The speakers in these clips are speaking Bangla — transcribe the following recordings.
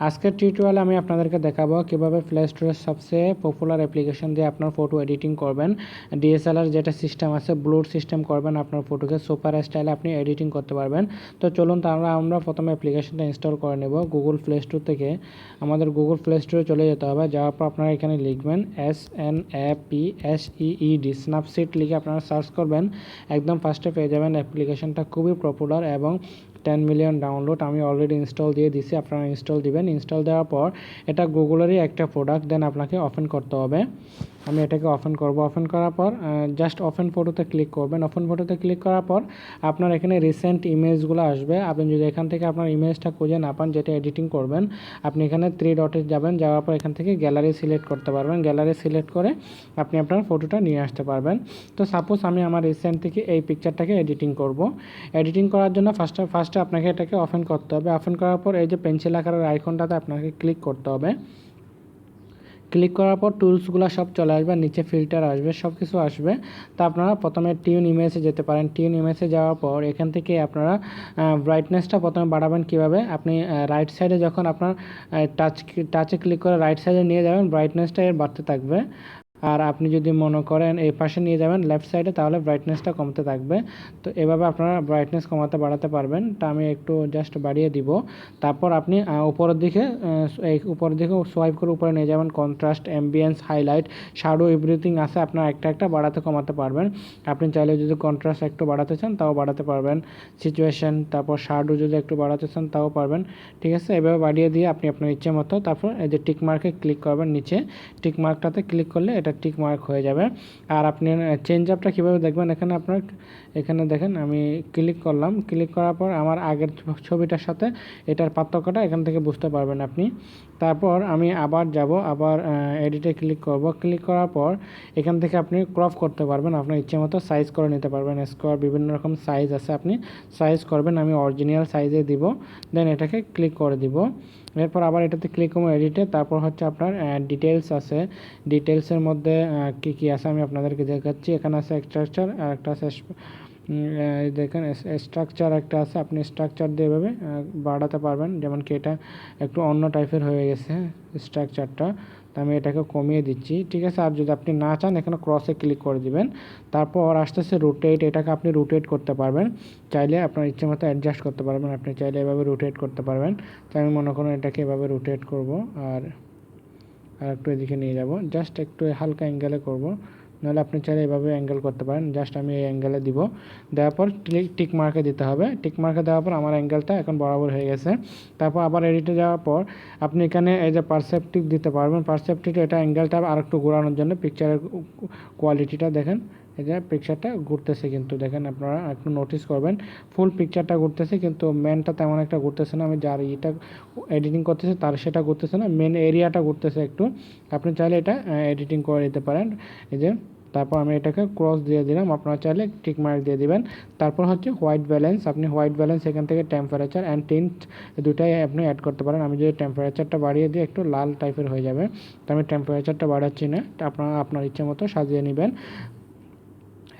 আজকের টিউটোরিয়ালে আমি আপনাদেরকে দেখাবো কীভাবে প্লে স্টোরের সবচেয়ে পপুলার অ্যাপ্লিকেশন দিয়ে আপনার ফটো এডিটিং করবেন। ডিএসএলআর যেটা সিস্টেম আছে ব্লুর সিস্টেম করবেন আপনার ফটোকে সুপার স্টাইলে আপনি এডিটিং করতে পারবেন। তো চলুন তাহলে আমরা প্রথমে অ্যাপ্লিকেশনটা ইনস্টল করে নেব গুগল প্লে স্টোর থেকে। আমাদের গুগল প্লে স্টোরে চলে যেতে হবে। যাওয়ার পর আপনারা এখানে লিখবেন S N A P S E D Snapseed লিখে আপনারা সার্চ করবেন। একদম ফার্স্টে পেয়ে যাবেন অ্যাপ্লিকেশনটা খুবই পপুলার এবং টেন মিলিয়ন ডাউনলোড আমি অলরেডি ইনস্টল দিয়ে দিছি, আপনারা ইনস্টল দিবেন। ইনস্টল দেওয়ার পর এটা গুগলেরই একটা প্রোডাক্ট দেন আপনাকে ওপেন করতে হবে। আমি এটাকে ওপেন করব। ওপেন করার পর জাস্ট ওপেন ফটোতে ক্লিক করবেন। ওপেন ফটোতে ক্লিক করার পর আপনার এখানে রিসেন্ট ইমেজগুলো আসবে। আপনি যদি এখান থেকে আপনার ইমেজটা খুঁজে না পান, যেটা এডিটিং করবেন, আপনি এখানে থ্রি ডটে যাবেন। যাওয়ার পর এখান থেকে গ্যালারি সিলেক্ট করতে পারবেন। গ্যালারি সিলেক্ট করে আপনি আপনার ফটোটা নিয়ে আসতে পারবেন। তো সাপোজ আমি আমার রিসেন্ট থেকে এই পিকচারটাকে এডিটিং করব। এডিটিং করার জন্য ফার্স্টে ফার্স্টে আপনাকে এটাকে ওপেন করতে হবে। ওপেন করার পর এই যে পেন্সিল আকারের আইকনটাতে আপনাকে ক্লিক করতে হবে। ক্লিক করার পর টুলসগুলো সব চলে আসবে, নিচে ফিল্টার আসবে সব কিছু আসবে। তা আপনারা প্রথমে টিউন ইমেজে যেতে পারেন। টিউন ইমেজে যাওয়ার পর এখান থেকে আপনারা ব্রাইটনেসটা প্রথমে বাড়াবেন কীভাবে? আপনি রাইট সাইডে যখন আপনার টাচ টাচে ক্লিক করে রাইট সাইডে নিয়ে যাবেন ব্রাইটনেসটা এর বাড়তে থাকবে। আর আপনি যদি মনে করেন এই পাশে নিয়ে যাবেন লেফট সাইডে তাহলে ব্রাইটনেসটা কমতে থাকবে। তো এভাবে আপনারা ব্রাইটনেস কমাতে বাড়াতে পারবেন। তা আমি একটু জাস্ট বাড়িয়ে দিব। তারপর আপনি উপরের দিকে এই উপরের দিকে সোয়াইপ করে উপরে নিয়ে যাবেন। Contrast ambience highlight shadow everything আছে। আপনার একটা একটা বাড়াতে কমাতে পারবেন। আপনি চাইলে যদি কন্ট্রাস্ট একটু বাড়াতে চান, তাও বাড়াতে পারবেন। সিচুয়েশন তারপর শ্যাডো যদি একটু বাড়াতে চান, তাও পারবেন। ঠিক আছে? এভাবে বাড়িয়ে দিয়ে আপনি আপনার ইচ্ছে মতো, তারপর এই যে টিক মার্কে ক্লিক করবেন নিচে। টিক মার্কটাতে ক্লিক করলে এটা টিক মার্ক হয়ে যাবে। আর আপনি চেঞ্জ আপটা কীভাবে দেখবেন? এখানে আপনার, এখানে দেখেন, আমি ক্লিক করলাম। ক্লিক করার পর আমার আগের ছবিটার সাথে এটার পার্থক্যটা এখান থেকে বুঝতে পারবেন আপনি। তারপর আমি আবার যাব, আবার এডিটে ক্লিক করব। ক্লিক করার পর এখান থেকে আপনি ক্রপ করতে পারবেন। আপনার ইচ্ছে মতো সাইজ করে নিতে পারবেন। স্কোয়ার বিভিন্ন রকম সাইজ আছে, আপনি সাইজ করবেন। আমি অরিজিনাল সাইজে দিব দেন এটাকে ক্লিক করে দিব। এরপর আবার এটাতে ক্লিক করব এডিটে তারপর হচ্ছে আপনার ডিটেলস আছে। ডিটেলসের মধ্যে কী কী আছে আমি আপনাদেরকে দেখাচ্ছি। এখানে আছে স্ট্রাকচার আর একটা আছে দেখেন স্ট্রাকচার একটা আছে, আপনি স্ট্রাকচার দিয়ে এভাবে বাড়াতে পারবেন। যেমন কি এটা একটু অন্য টাইপের হয়ে গেছে স্ট্রাকচারটা তো আমি এটাকে কমিয়ে দিচ্ছি। ঠিক আছে, আর যদি আপনি না চান, এখানে ক্রসে ক্লিক করে দিবেন। তারপর আস্তে আস্তে রোটেট এটাকে আপনি রোটেট করতে পারবেন। চাইলে আপনার ইচ্ছে মতো অ্যাডজাস্ট করতে পারবেন। আপনি চাইলে এভাবে রোটেট করতে পারবেন। তো আমি মনে করুন এটাকে এভাবে রোটেট করব, আর আর একটু এদিকে নিয়ে যাব। জাস্ট একটু হালকা অ্যাঙ্গেলে করব। নাহলে আপনি চাইলে এভাবে অ্যাঙ্গেল করতে পারেন। জাস্ট আমি এই অ্যাঙ্গেলে দিব। দেওয়ার পর টিক মার্কে দিতে হবে। টিক মার্কে দেওয়ার পর আমার অ্যাঙ্গেলটা এখন বরাবর হয়ে গেছে। তারপর আবার এডিটে যাওয়ার পর আপনি এখানে এই যে পারসেপটিভ দিতে পারবেন। পারসেপটিভ এটা অ্যাঙ্গেলটা আর একটু ঘোরানোর জন্য পিকচারের কোয়ালিটিটা দেখেন। যে পিকচারটা ঘুরতেছে কিন্তু। দেখেন, আপনারা একটু নোটিস করবেন ফুল পিকচারটা ঘুরতেছে কিন্তু মেনটা তেমন একটা ঘুরতেছে না। আমি যার ইটা এডিটিং করতেছে, তার সেটা ঘুরতেছে না। মেন এরিয়াটা ঘুরতেছে একটু। আপনি চাইলে এটা এডিটিং করে দিতে পারেন। এই যে, তারপর আমি এটাকে ক্রস দিয়ে দিলাম। আপনারা চাইলে টিক মার্ক দিয়ে দিবেন। তারপর হচ্ছে হোয়াইট ব্যালেন্স আপনি হোয়াইট ব্যালেন্স এখান থেকে টেম্পারেচার অ্যান্ড টিন্ট দুটাই আপনি অ্যাড করতে পারেন। আমি যদি টেম্পারেচারটা বাড়িয়ে দিই, একটু লাল টাইপের হয়ে যাবে। তো আমি টেম্পারেচারটা বাড়াচ্ছি না। আপনারা আপনার ইচ্ছে মতো সাজিয়ে নেবেন।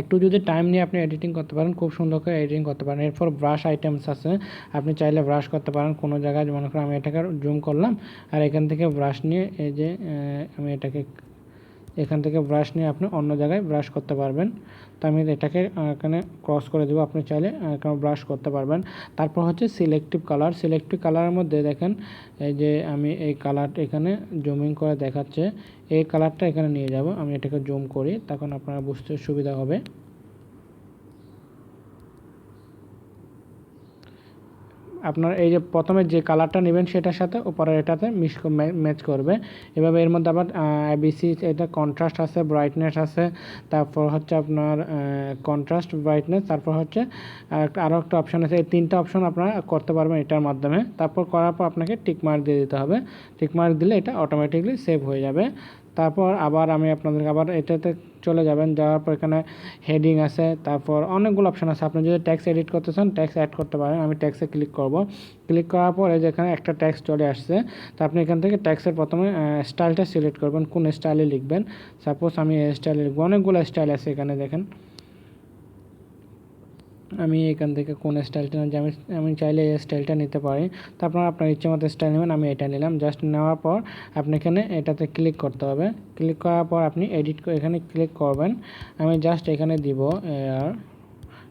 একটু যদি টাইম নিয়ে আপনি এডিটিং করতে পারেন, খুব সুন্দর করে এডিটিং করতে পারেন। এরপর ব্রাশ আইটেমস আছে, আপনি চাইলে ব্রাশ করতে পারেন। কোনো জায়গায় মনে করেন আমি এটাকে জুম করলাম, আর এখান থেকে ব্রাশ নিয়ে এই যে আমি এটাকে এখান থেকে ব্রাশ নিয়ে আপনি অন্য জায়গায় ব্রাশ করতে পারবেন। তো আমি এটাকে এখানে ক্রস করে দেবো। আপনি চাইলে এখানে ব্রাশ করতে পারবেন। তারপর হচ্ছে সিলেক্টিভ কালার সিলেক্টিভ কালারের মধ্যে দেখেন, এই যে আমি এই কালারটা এখানে জুমিং করে দেখাচ্ছে। এই কালারটা এখানে নিয়ে যাব। আমি এটাকে জুম করি, তখন আপনারা বুঝতে সুবিধা হবে। আপনার এই যে প্রথমে যে কালারটা নেবেন সেটার সাথে উপরের এটাতে মিশ ম্যাচ করবে। এভাবে এর মধ্যে আবার বিসি এটা কন্ট্রাস্ট আছে ব্রাইটনেস আছে, তারপর হচ্ছে আপনার কন্ট্রাস্ট ব্রাইটনেস তারপর হচ্ছে আরও একটা অপশান আছে। এই তিনটা অপশন আপনারা করতে পারবেন এটার মাধ্যমে। তারপর করার পর আপনাকে টিক মার্ক দিয়ে দিতে হবে। টিক মার্ক দিলে এটা অটোমেটিকলি সেভ হয়ে যাবে। তারপর আবার আমি আপনাদেরকে আবার এটাতে চলে যাবেন, যাওয়ার পর এখানে হেডিং আছে, তারপর অনেকগুলো অপশান আছে। আপনি যদি ট্যাক্স এডিট করতে চান ট্যাক্স অ্যাড করতে পারেন। আমি ট্যাক্সে ক্লিক করব। ক্লিক করার পর এই যে এখানে একটা ট্যাক্স চলে আসছে, তো আপনি এখান থেকে ট্যাক্সের প্রথমে স্টাইলটা সিলেক্ট করবেন। কোন স্টাইলে লিখবেন? সাপোজ আমি এই স্টাইলে লিখব। অনেকগুলো স্টাইল আছে এখানে দেখেন। আমি এখান থেকে কোন স্টাইলটা যে আমি আমি চাইলে এই স্টাইলটা নিতে পারি। তো আপনারা আপনার ইচ্ছে মতো স্টাইল নেবেন, আমি এটা নিলাম। জাস্ট নেওয়ার পর আপনি এখানে এটাতে ক্লিক করতে হবে। ক্লিক করার পর আপনি এডিট এখানে ক্লিক করবেন। আমি জাস্ট এখানে দিব আর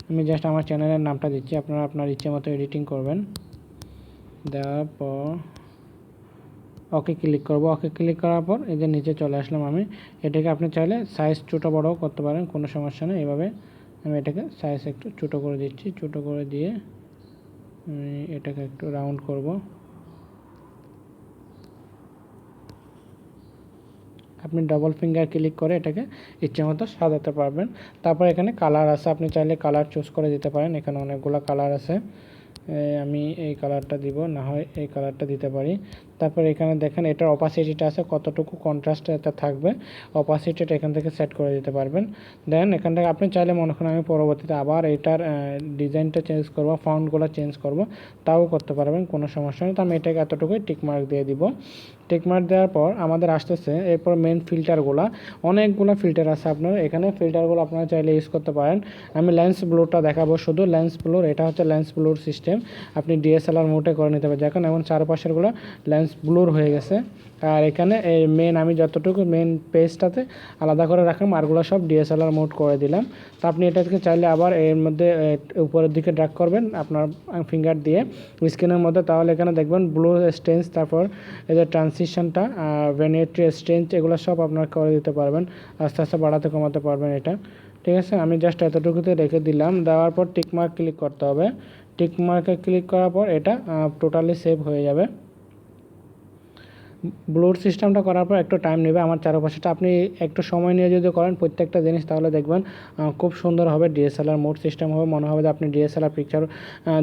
আমি জাস্ট আমার চ্যানেলের নামটা দিচ্ছি, আপনারা আপনার ইচ্ছে মতো এডিটিং করবেন। দেওয়ার পর ওকে ক্লিক করব। ওকে ক্লিক করার পর এই যে নিচে চলে আসলাম আমি। এটাকে আপনি চাইলে সাইজ ছোটো বড়ও করতে পারেন, কোনো সমস্যা নেই। এভাবে আমি এটাকে সাইজ একটু ছোটো করে দিচ্ছি। ছোটো করে দিয়ে আমি এটাকে একটু রাউন্ড করব। আপনি ডবল ফিঙ্গার ক্লিক করে এটাকে ইচ্ছে মতো সাজাতে পারবেন। তারপর এখানে কালার আছে। আপনি চাইলে কালার চুজ করে দিতে পারেন। এখানে অনেকগুলো কালার আছে। আমি এই কালারটা দিব। না হয় এই কালারটা দিতে পারি। তারপর এখানে দেখেন, এটার অপাসিটিটা আছে কতটুকু কন্ট্রাস্ট এটা থাকবে। অপাসিটিটা এখান থেকে সেট করে দিতে পারবেন। দেন এখান থেকে আপনি চাইলে মনে করেন আমি পরবর্তীতে আবার এটার ডিজাইনটা চেঞ্জ করব ফাউন্ডগুলো চেঞ্জ করব, তাও করতে পারবেন, কোনো সমস্যা নেই। তো আমি এটাকে এতটুকুই টিকমার্ক দিয়ে দিব। টিকমার্ক দেওয়ার পর আমাদের আসতেছে, এরপর মেন ফিল্টারগুলো অনেকগুলো ফিল্টার আছে আপনার। এখানে ফিল্টারগুলো আপনারা চাইলে ইউজ করতে পারেন। আমি লেন্স ব্লোরটা দেখাবো শুধু। লেন্স ব্লোর এটা হচ্ছে লেন্স ব্লোর সিস্টেম আপনি ডিএসএলআর মোটে করে নিতে পারেন। দেখেন এমন চারপাশেরগুলো লেন্স ব্লুর হয়ে গেছে। আর এখানে এই মেন আমি যতটুকু মেন পেজটাতে আলাদা করে রাখলাম, আরগুলো সব ডিএসএলআর মোড করে দিলাম। তো আপনি এটাকে চাইলে আবার এর মধ্যে উপরের দিকে ড্রাক করবেন আপনার ফিঙ্গার দিয়ে স্ক্রিনের মধ্যে। তাহলে এখানে দেখবেন ব্লু স্টেন্স তারপর এই যে ট্রানসিশনটা ভেনেট্রি স্টেন্স এগুলো সব আপনার করে দিতে পারবেন। আস্তে আস্তে বাড়াতে কমাতে পারবেন এটা। ঠিক আছে? আমি জাস্ট এতটুকুতে রেখে দিলাম। দেওয়ার পর টিকমার্ক ক্লিক করতে হবে। টিকমার্কে ক্লিক করার পর এটা টোটালি সেভ হয়ে যাবে। ব্লোর সিস্টেমটা করার পর একটু টাইম নেবে আমার চারপাশেটা। আপনি একটু সময় নিয়ে যদি করেন প্রত্যেকটা জিনিস, তাহলে দেখবেন খুব সুন্দর হবে ডিএসএলআর মোড সিস্টেম হবে। মনে হবে যে আপনি ডিএসএলআর পিকচার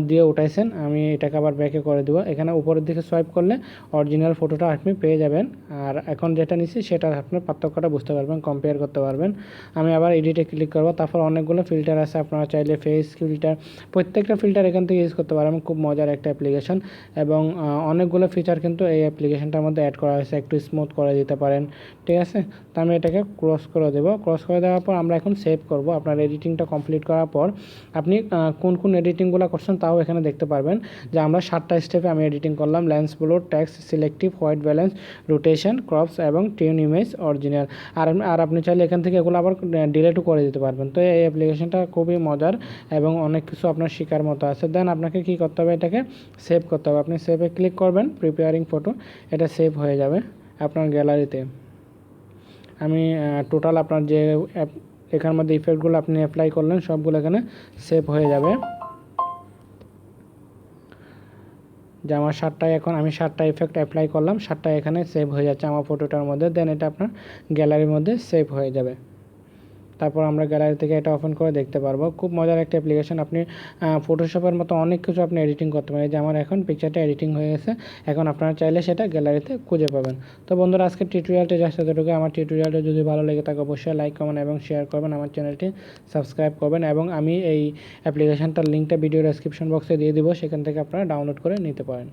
দিয়ে উঠাইছেন। আমি এটাকে আবার ব্যাকে করে দেবো। এখানে উপরের দিকে সোয়াইপ করলে অরিজিনাল ফটোটা আপনি পেয়ে যাবেন। আর এখন যেটা নিচ্ছি সেটা আপনার পার্থক্যটা বুঝতে পারবেন কম্পেয়ার করতে পারবেন। আমি আবার এডিটে ক্লিক করব। তারপর অনেকগুলো ফিল্টার আছে। আপনারা চাইলে ফেস ফিল্টার প্রত্যেকটা ফিল্টার এখান থেকে ইউজ করতে পারবেন খুব মজার একটা অ্যাপ্লিকেশন এবং অনেকগুলো ফিচার কিন্তু এই অ্যাপ্লিকেশনটার মধ্যে অ্যাড করা হয়েছে, একটু স্মুথ করে দিতে পারেন, ঠিক আছে? তো আমি এটাকে ক্রস করে দেবো। ক্রস করে দেওয়ার পর আমরা এখন সেভ করব। আপনার এডিটিংটা কমপ্লিট করার পর আপনি কোন কোন এডিটিংগুলো করছেন তাও এখানে দেখতে পারবেন। যে আমরা সাতটা স্টেপে আমি এডিটিং করলাম। Lens blur text selective white balance rotation crops এবং টিউন ইমেজ অরিজিনাল আর আর আপনি চাইলে এখান থেকে এগুলো আবার ডিলেটও করে দিতে পারবেন। তো এই অ্যাপ্লিকেশনটা খুবই মজার এবং অনেক কিছু আপনার শেখার মতো আছে। দেন আপনাকে কি করতে হবে? এটাকে সেভ করতে হবে। আপনি সেভে ক্লিক করবেন প্রিপেয়ারিং ফটো এটা সেভ হয়ে যাবে আপনার গ্যালারিতে আমি টোটাল আপনার যে এখানের মধ্যে ইফেক্টগুলো আপনি অ্যাপ্লাই করলেন, সবগুলো এখানে সেভ হয়ে যাবে। যে আমার সাতটায় এখন, আমি সাতটা ইফেক্ট অ্যাপ্লাই করলাম সাতটা এখানে সেভ হয়ে যাচ্ছে আমার ফটোটার মধ্যে দেন এটা আপনার গ্যালারির মধ্যে সেভ হয়ে যাবে। তারপর আমরা গ্যালারি থেকে এটা ওপেন করে দেখতে পারব। খুব মজার একটা অ্যাপ্লিকেশন আপনি ফটোশপের মতো অনেক কিছু আপনি এডিটিং করতে পারেন। যে আমার এখন পিকচারটা এডিটিং হয়ে গেছে। এখন আপনারা চাইলে সেটা গ্যালারিতে খুঁজে পাবেন। তো বন্ধুরা আজকে টিউটোরিয়ালটি জাস্ট এতটুকু আমার টিউটোরিয়ালটা যদি ভালো লেগে থাকে, অবশ্যই লাইক কমেন্ট এবং শেয়ার করবেন। আমার চ্যানেলটি সাবস্ক্রাইব করবেন এবং আমি এই অ্যাপ্লিকেশনটার লিঙ্কটা ভিডিও ডেসক্রিপশন বক্সে দিয়ে দিব। সেখান থেকে আপনারা ডাউনলোড করে নিতে পারেন।